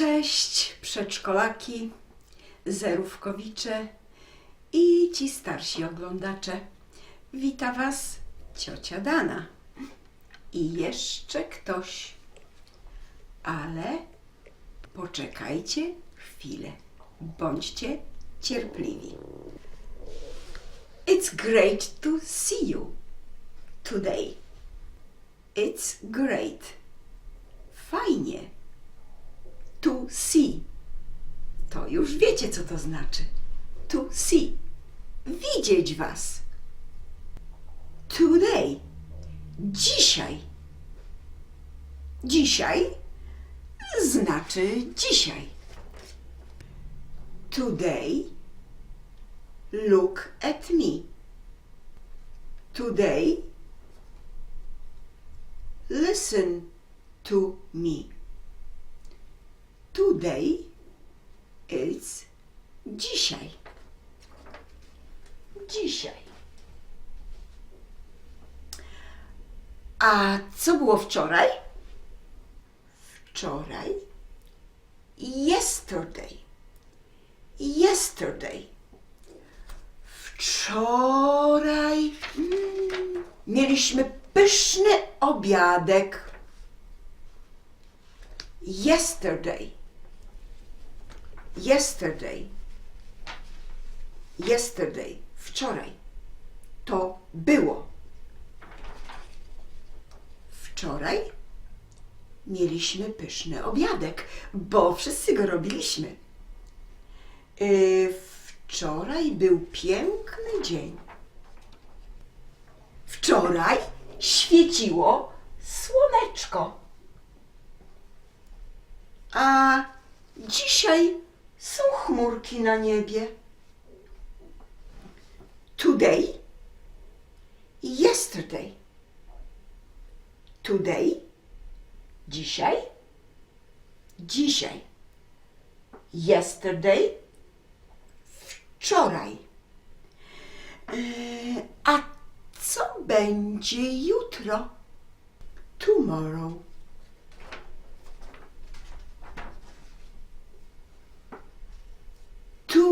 Cześć, przedszkolaki, zerówkowicze i ci starsi oglądacze. Wita Was ciocia Dana i jeszcze ktoś. Ale poczekajcie chwilę, bądźcie cierpliwi. It's great to see you today. It's great. Fajnie to see. To już wiecie, co to znaczy. To see. Widzieć was. Today. Dzisiaj. Dzisiaj znaczy dzisiaj. Today. Look at me. Today. Listen to me. Today is dzisiaj. Dzisiaj. A co było wczoraj? Wczoraj. Yesterday. Yesterday. Wczoraj mm, mieliśmy pyszny obiadek. Yesterday. Yesterday. Yesterday. Wczoraj. To było. Wczoraj mieliśmy pyszny obiadek, bo wszyscy go robiliśmy. Yy, wczoraj był piękny dzień. Wczoraj świeciło słoneczko. A dzisiaj są chmurki na niebie. Today, yesterday. Today, dzisiaj, dzisiaj. Yesterday, wczoraj. Yy, a co będzie jutro? Tomorrow.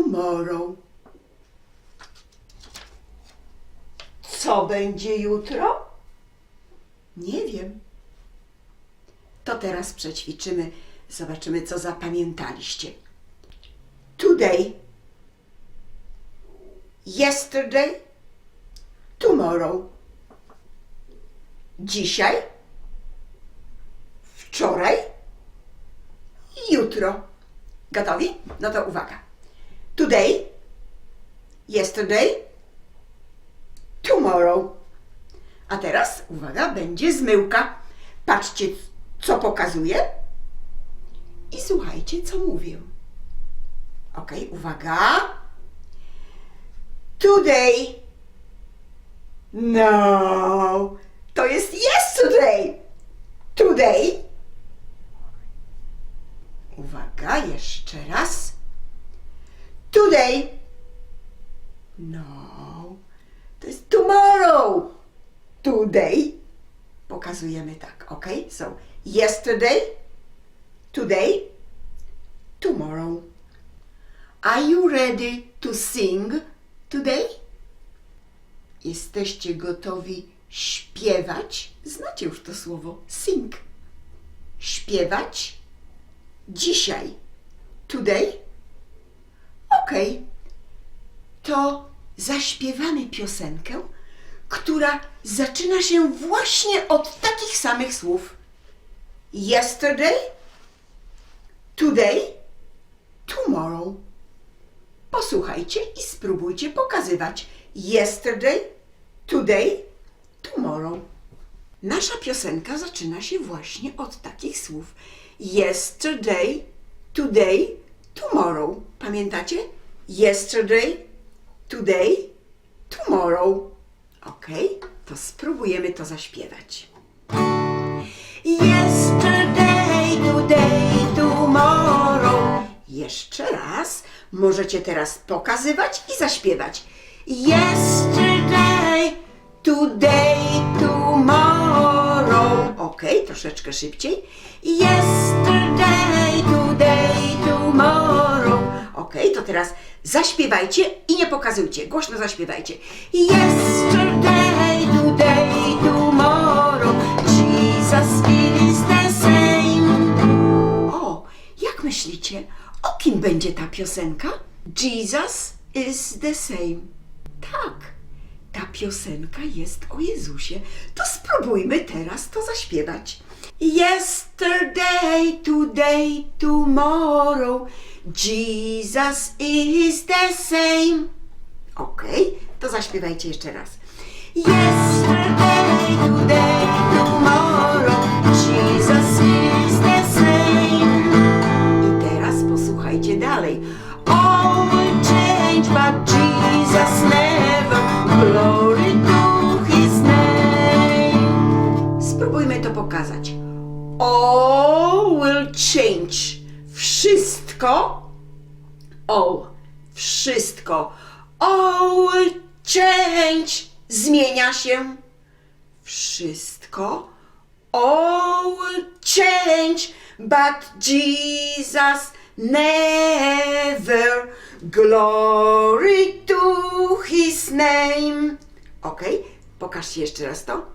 Tomorrow. Co będzie jutro? Nie wiem. To teraz przećwiczymy, zobaczymy, co zapamiętaliście. Today, yesterday, tomorrow. Dzisiaj, wczoraj, jutro. Gotowi? No to uwaga. Today, yesterday, tomorrow. A teraz, uwaga, będzie zmyłka. Patrzcie, co pokazuję i słuchajcie, co mówię. Ok, uwaga. Today. No, to jest yesterday. Today. Uwaga, jeszcze raz. Today. No, to jest tomorrow. Today. Pokazujemy tak, ok? So, yesterday, today, tomorrow. Are you ready to sing today? Jesteście gotowi śpiewać? Znacie już to słowo sing. Śpiewać dzisiaj. Today? Okej. To zaśpiewamy piosenkę, która zaczyna się właśnie od takich samych słów. Yesterday, today, tomorrow. Posłuchajcie i spróbujcie pokazywać. Yesterday, today, tomorrow. Nasza piosenka zaczyna się właśnie od takich słów. Yesterday, today, tomorrow. Pamiętacie? Yesterday, today, tomorrow. Ok, to spróbujemy to zaśpiewać. Yesterday, today, tomorrow. Jeszcze raz. Możecie teraz pokazywać i zaśpiewać. Yesterday, today, tomorrow. Ok, troszeczkę szybciej. Yesterday, today, teraz zaśpiewajcie i nie pokazujcie. Głośno zaśpiewajcie. Yesterday, today, tomorrow, Jesus is the same. O, jak myślicie, o kim będzie ta piosenka? Jesus is the same. Tak, ta piosenka jest o Jezusie. To spróbujmy teraz to zaśpiewać. Yesterday, today, tomorrow, Jesus is the same. Okej, to zaśpiewajcie jeszcze raz. Yesterday, today, tomorrow, Jesus is the same. I teraz posłuchajcie dalej. All will change, but Jesus never. Glory to His name. Spróbujmy to pokazać. All will change. Wszystko. All. Wszystko. Will change. Zmienia się. Wszystko. Will change, but Jesus never. Glory to His name. Ok, pokażcie jeszcze raz to.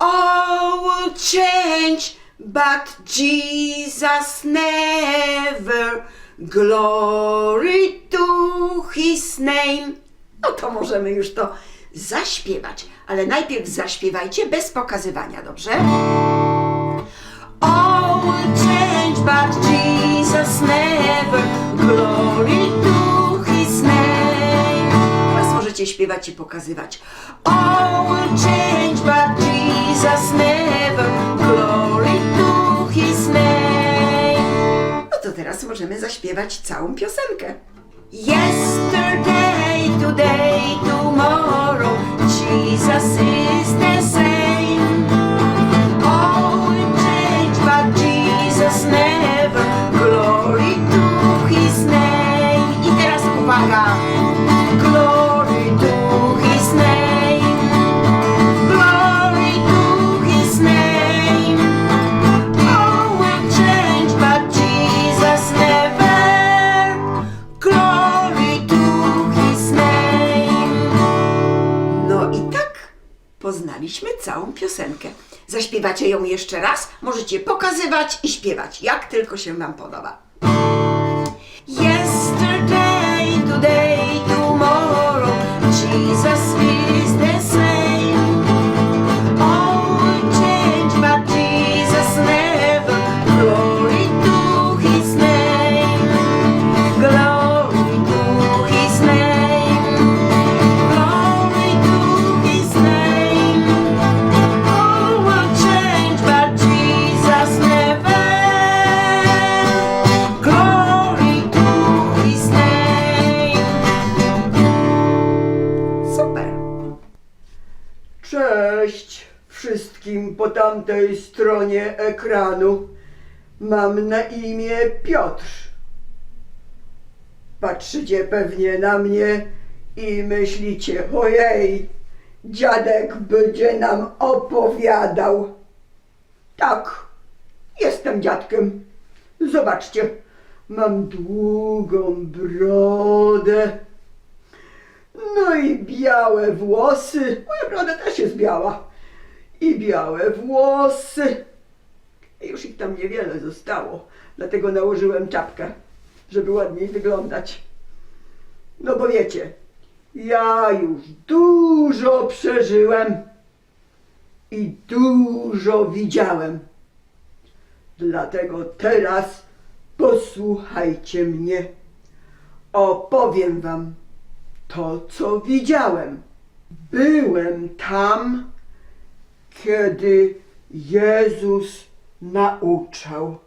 Will change, but Jesus never. Glory to His name. No to możemy już to zaśpiewać, ale najpierw zaśpiewajcie bez pokazywania, dobrze? All will change, but Jesus never. Glory to His name. Teraz możecie śpiewać i pokazywać. All will change, but Jesus never. Teraz możemy zaśpiewać całą piosenkę. Yesterday, today, tomorrow, Jesus is the same. Zaśpiewacie ją jeszcze raz, możecie pokazywać i śpiewać, jak tylko się Wam podoba. Yesterday, today, tamtej stronie ekranu. Mam na imię Piotr. Patrzycie pewnie na mnie i myślicie, ojej, dziadek będzie nam opowiadał. Tak, jestem dziadkiem. Zobaczcie, mam długą brodę. No i białe włosy. Moja broda też jest biała. I białe włosy. Już ich tam niewiele zostało, dlatego nałożyłem czapkę, żeby ładniej wyglądać. No bo wiecie, ja już dużo przeżyłem i dużo widziałem. Dlatego teraz posłuchajcie mnie. Opowiem wam to, co widziałem. Byłem tam, kiedy Jezus nauczał.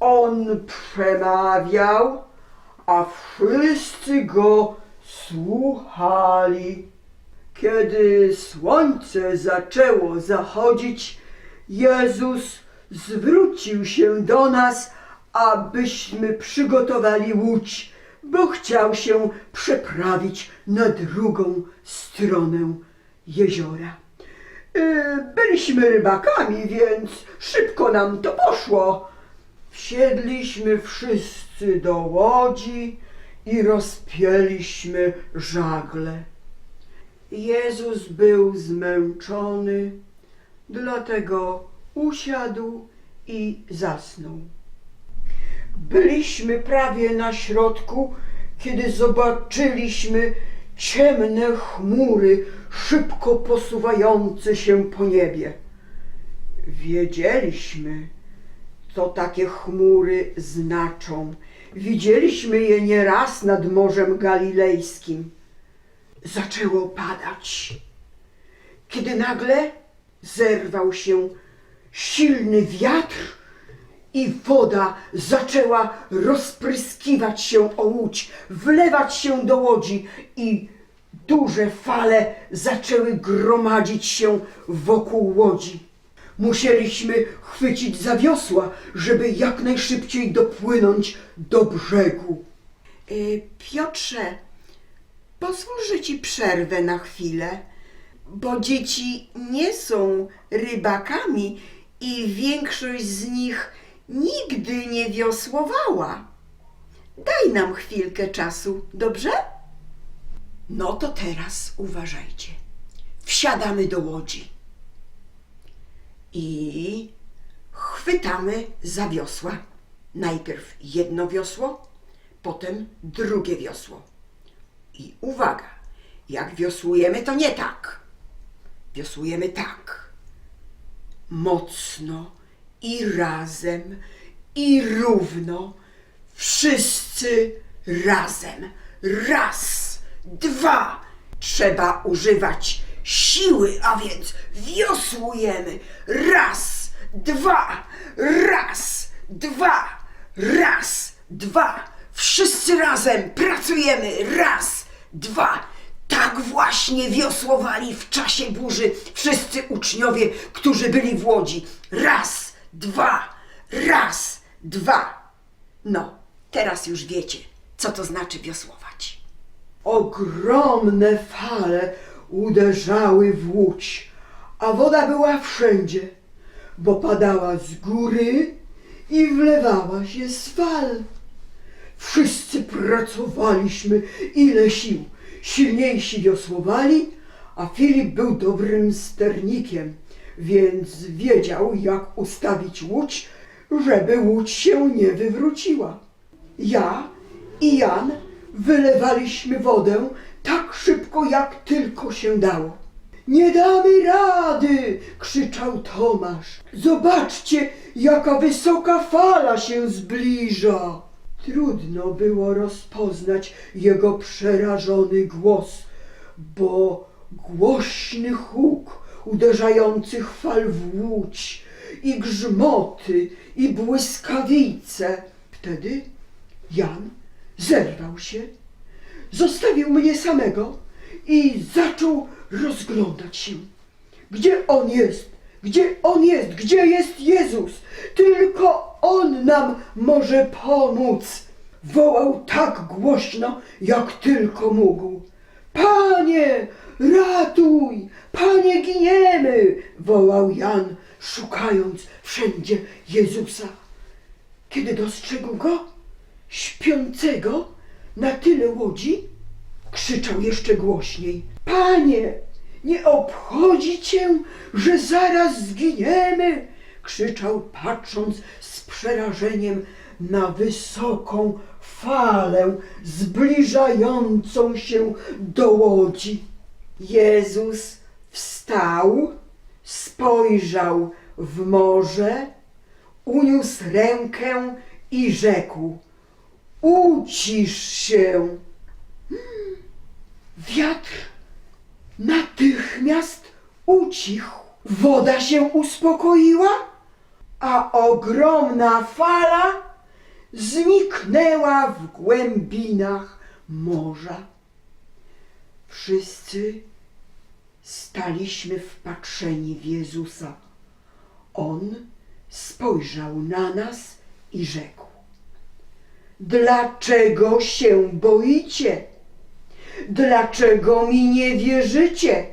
On przemawiał, a wszyscy go słuchali. Kiedy słońce zaczęło zachodzić, Jezus zwrócił się do nas, abyśmy przygotowali łódź, bo chciał się przeprawić na drugą stronę jeziora. Yy, Byliśmy rybakami, więc szybko nam to poszło. Wsiedliśmy wszyscy do łodzi i rozpięliśmy żagle. Jezus był zmęczony, dlatego usiadł i zasnął. Byliśmy prawie na środku, kiedy zobaczyliśmy ciemne chmury szybko posuwające się po niebie. Wiedzieliśmy, co takie chmury znaczą. Widzieliśmy je nieraz nad Morzem Galilejskim. Zaczęło padać, kiedy nagle zerwał się silny wiatr i woda zaczęła rozpryskiwać się o łódź, wlewać się do łodzi i duże fale zaczęły gromadzić się wokół łodzi. Musieliśmy chwycić za wiosła, żeby jak najszybciej dopłynąć do brzegu. Y, Piotrze, pozwól, że ci przerwę na chwilę, bo dzieci nie są rybakami i większość z nich nigdy nie wiosłowała. Daj nam chwilkę czasu, dobrze? No to teraz uważajcie. Wsiadamy do łodzi i chwytamy za wiosła. Najpierw jedno wiosło, potem drugie wiosło. I uwaga, jak wiosłujemy, to nie tak. Wiosłujemy tak. Mocno i razem i równo. Wszyscy razem. Raz, dwa. Trzeba używać siły, a więc wiosłujemy. Raz, dwa, raz, dwa, raz, dwa. Wszyscy razem pracujemy. Raz, dwa. Tak właśnie wiosłowali w czasie burzy wszyscy uczniowie, którzy byli w łodzi. Raz, dwa, raz, dwa. No, teraz już wiecie, co to znaczy wiosłować. Ogromne fale uderzały w łódź, a woda była wszędzie, bo padała z góry i wlewała się z fal. Wszyscy pracowaliśmy ile sił. Silniejsi wiosłowali, a Filip był dobrym sternikiem, więc wiedział, jak ustawić łódź, żeby łódź się nie wywróciła. Ja i Jan wylewaliśmy wodę tak szybko, jak tylko się dało. Nie damy rady! krzyczał Tomasz. Zobaczcie, jaka wysoka fala się zbliża. Trudno było rozpoznać jego przerażony głos, bo głośny huk uderzających fal w łódź i grzmoty i błyskawice. Wtedy Jan zerwał się, zostawił mnie samego i zaczął rozglądać się. Gdzie on jest? Gdzie on jest? Gdzie jest Jezus? Tylko on nam może pomóc. Wołał tak głośno, jak tylko mógł. Panie, ratuj! Panie, giniemy! wołał Jan, szukając wszędzie Jezusa. Kiedy dostrzegł go, śpiącego na tyle łodzi, krzyczał jeszcze głośniej: Panie, nie obchodzi cię, że zaraz zginiemy? krzyczał, patrząc z przerażeniem na wysoką falę zbliżającą się do łodzi. Jezus wstał, spojrzał w morze, uniósł rękę i rzekł: Ucisz się. Wiatr natychmiast ucichł. Woda się uspokoiła, a ogromna fala zniknęła w głębinach morza. Wszyscy staliśmy wpatrzeni w Jezusa. On spojrzał na nas i rzekł: Dlaczego się boicie? Dlaczego mi nie wierzycie?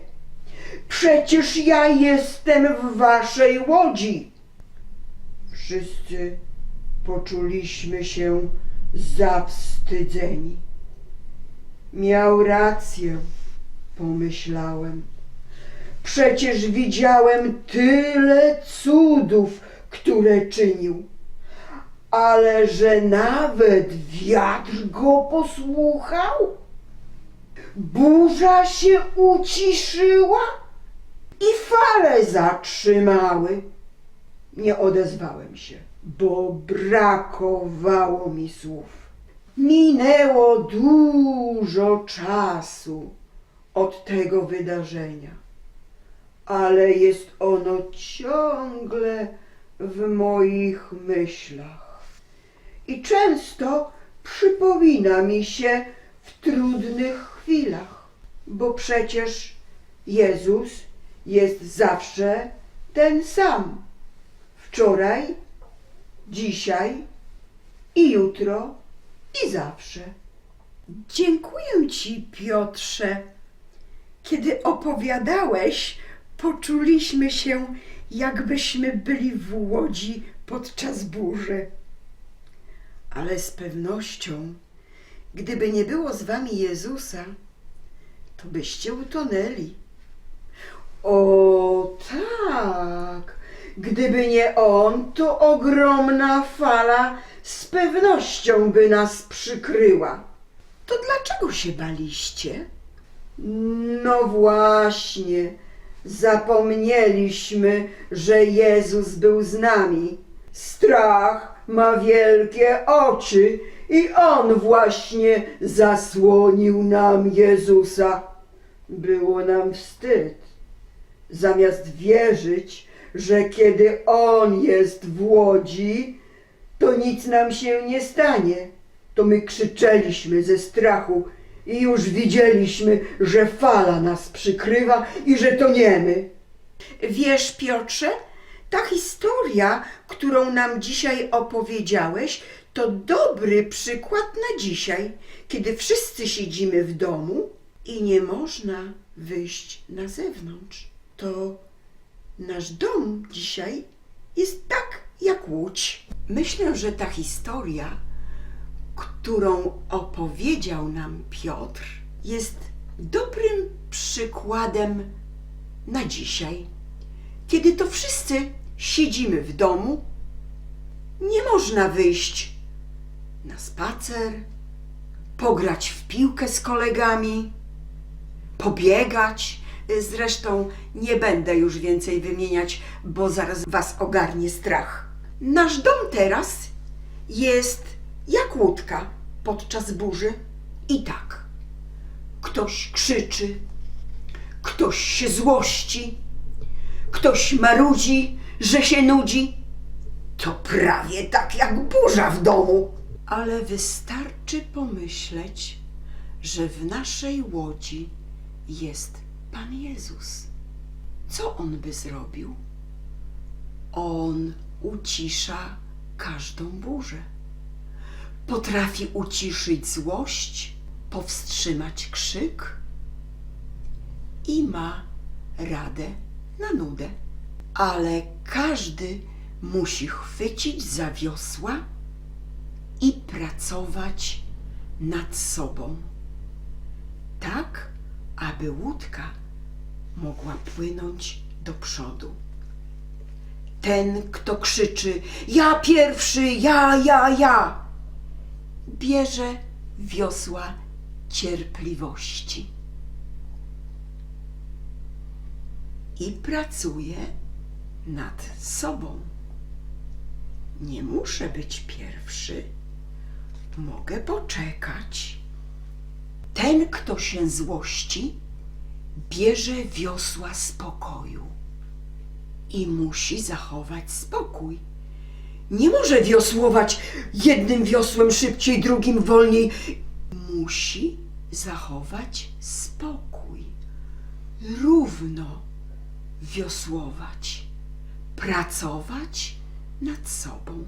Przecież ja jestem w waszej łodzi. Wszyscy poczuliśmy się zawstydzeni. Miał rację, pomyślałem. Przecież widziałem tyle cudów, które czynił, ale że nawet wiatr go posłuchał, burza się uciszyła i fale zatrzymały. Nie odezwałem się, bo brakowało mi słów. Minęło dużo czasu od tego wydarzenia, ale jest ono ciągle w moich myślach. I często przypomina mi się w trudnych chwilach, bo przecież Jezus jest zawsze ten sam. Wczoraj, dzisiaj i jutro i zawsze. Dziękuję ci, Piotrze. Kiedy opowiadałeś, poczuliśmy się, jakbyśmy byli w łodzi podczas burzy. Ale z pewnością, gdyby nie było z wami Jezusa, to byście utonęli. O tak, gdyby nie on, to ogromna fala z pewnością by nas przykryła. To dlaczego się baliście? No właśnie, zapomnieliśmy, że Jezus był z nami. Strach ma wielkie oczy i On właśnie zasłonił nam Jezusa. Było nam wstyd. Zamiast wierzyć, że kiedy On jest w łodzi, to nic nam się nie stanie, to my krzyczeliśmy ze strachu i już widzieliśmy, że fala nas przykrywa i że toniemy. Wiesz, Piotrze, ta historia, którą nam dzisiaj opowiedziałeś, to dobry przykład na dzisiaj, kiedy wszyscy siedzimy w domu i nie można wyjść na zewnątrz. To nasz dom dzisiaj jest tak jak łódź. Myślę, że ta historia, którą opowiedział nam Piotr, jest dobrym przykładem na dzisiaj kiedy to wszyscy siedzimy w domu, nie można wyjść na spacer, pograć w piłkę z kolegami, pobiegać. Zresztą nie będę już więcej wymieniać, bo zaraz was ogarnie strach. Nasz dom teraz jest jak łódka podczas burzy i tak. Ktoś krzyczy, ktoś się złości, ktoś marudzi, że się nudzi. To prawie tak jak burza w domu. Ale wystarczy pomyśleć, że w naszej łodzi jest Pan Jezus. Co on by zrobił? On ucisza każdą burzę. Potrafi uciszyć złość, powstrzymać krzyk i ma radę na nudę. Ale każdy musi chwycić za wiosła i pracować nad sobą, tak aby łódka mogła płynąć do przodu. Ten, kto krzyczy: Ja pierwszy, ja, ja, ja, bierze wiosła cierpliwości. i pracuję nad sobą. Nie muszę być pierwszy, mogę poczekać. Ten, kto się złości, bierze wiosła spokoju i musi zachować spokój. Nie może wiosłować jednym wiosłem szybciej, drugim wolniej. Musi zachować spokój. Równo wiosłować, pracować nad sobą.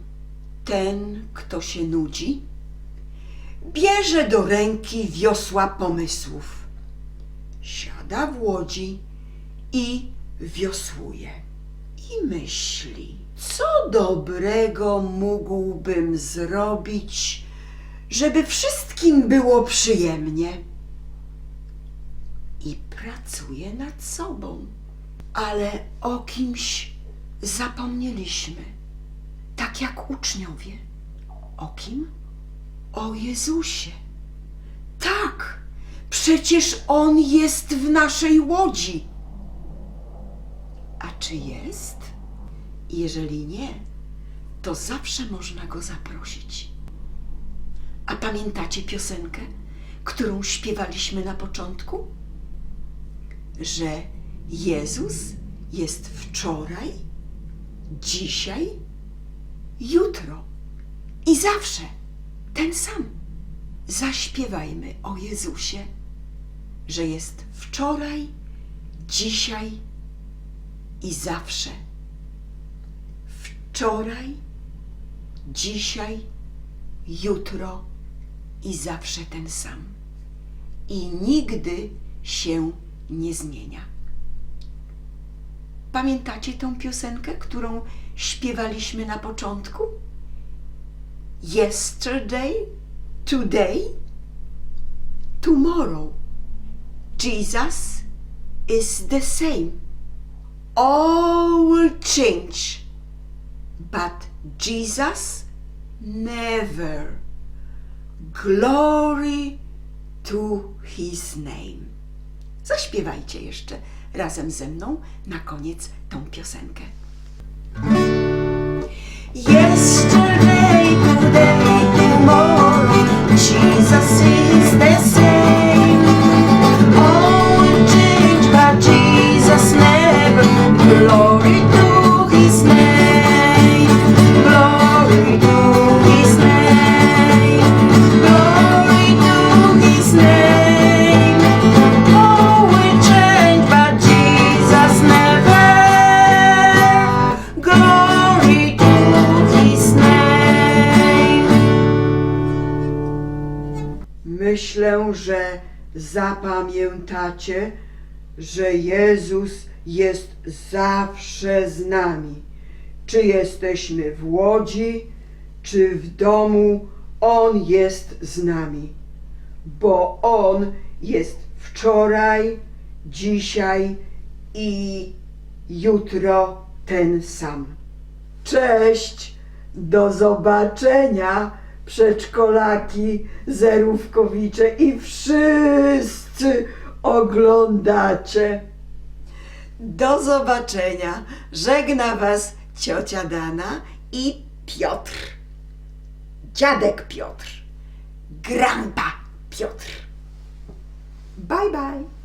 Ten, kto się nudzi, bierze do ręki wiosła pomysłów, siada w łodzi i wiosłuje. I myśli, co dobrego mógłbym zrobić, żeby wszystkim było przyjemnie. i pracuje nad sobą. Ale o kimś zapomnieliśmy, tak jak uczniowie. O kim? O Jezusie. Tak, przecież On jest w naszej łodzi. A czy jest? Jeżeli nie, to zawsze można go zaprosić. A pamiętacie piosenkę, którą śpiewaliśmy na początku? Że Jezus jest wczoraj, dzisiaj, jutro i zawsze ten sam. Zaśpiewajmy o Jezusie, że jest wczoraj, dzisiaj i zawsze. Wczoraj, dzisiaj, jutro i zawsze ten sam. I nigdy się nie zmienia. Pamiętacie tą piosenkę, którą śpiewaliśmy na początku? Yesterday, today, tomorrow. Jesus is the same. All will change, but Jesus never. Glory to his name. Zaśpiewajcie jeszcze razem ze mną na koniec tą piosenkę. Zapamiętacie, że Jezus jest zawsze z nami. Czy jesteśmy w łodzi, czy w domu, On jest z nami. Bo On jest wczoraj, dzisiaj i jutro ten sam. Cześć, do zobaczenia, przedszkolaki, zerówkowicze i wszyscy oglądacie. Do zobaczenia. Żegna Was ciocia Dana i Piotr. Dziadek Piotr. Grandpa Piotr. Bye bye.